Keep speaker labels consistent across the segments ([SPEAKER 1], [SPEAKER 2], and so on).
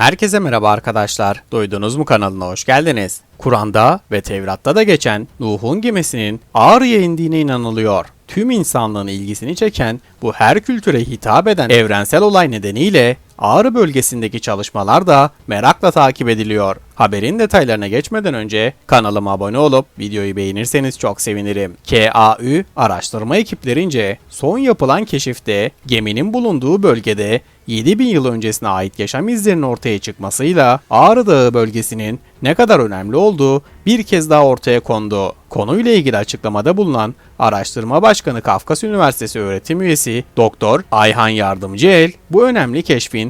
[SPEAKER 1] Herkese merhaba arkadaşlar. Duydunuz mu kanalına hoş geldiniz. Kur'an'da ve Tevrat'ta da geçen Nuh'un gemisinin Ağrı'ya indiğine inanılıyor. Tüm insanlığın ilgisini çeken bu her kültüre hitap eden evrensel olay nedeniyle Ağrı bölgesindeki çalışmalar da merakla takip ediliyor. Haberin detaylarına geçmeden önce kanalıma abone olup videoyu beğenirseniz çok sevinirim. KAÜ araştırma ekiplerince son yapılan keşifte geminin bulunduğu bölgede 7000 yıl öncesine ait yaşam izlerinin ortaya çıkmasıyla Ağrı Dağı bölgesinin ne kadar önemli olduğu bir kez daha ortaya kondu. Konuyla ilgili açıklamada bulunan Araştırma Başkanı Kafkas Üniversitesi öğretim üyesi Doktor Ayhan Yardımcıel bu önemli keşfin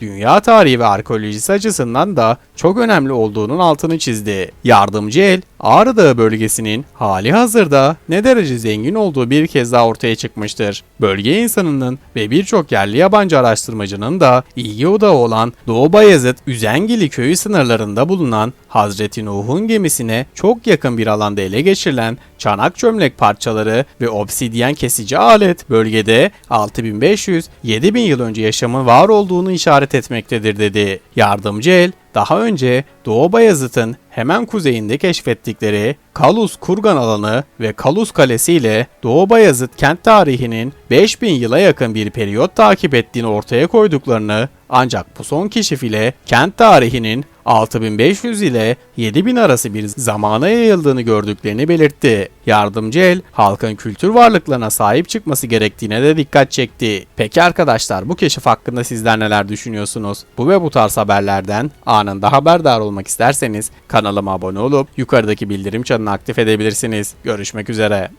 [SPEAKER 1] dünya tarihi ve arkeolojisi açısından da çok önemli olduğunun altını çizdi. Yardımcıel, Ağrı Dağı bölgesinin hali hazırda ne derece zengin olduğu bir kez daha ortaya çıkmıştır. Bölge insanının ve birçok yerli yabancı araştırmacının da ilgi odağı olan Doğu Bayezid Üzengili köyü sınırlarında bulunan Hazreti Nuh'un gemisine çok yakın bir alanda ele geçirilen çanak çömlek parçaları ve obsidyen kesici alet bölgede 6500-7000 yıl önce yaşamın var olduğunu işaret etmektedir dedi. Yardımcı el daha önce Doğu Bayazıt'ın hemen kuzeyinde keşfettikleri Kalus Kurgan alanı ve Kalus Kalesi ile Doğu Bayazıt kent tarihinin 5000 yıla yakın bir periyot takip ettiğini ortaya koyduklarını ancak bu son keşif ile kent tarihinin 6500 ile 7000 arası bir zamana yayıldığını gördüklerini belirtti. Yardımcı el halkın kültür varlıklarına sahip çıkması gerektiğine de dikkat çekti. Peki arkadaşlar bu keşif hakkında sizler neler düşünüyorsunuz? Bu ve bu tarz haberlerden anında haberdar olmak isterseniz kanalıma abone olup yukarıdaki bildirim çanını aktif edebilirsiniz. Görüşmek üzere.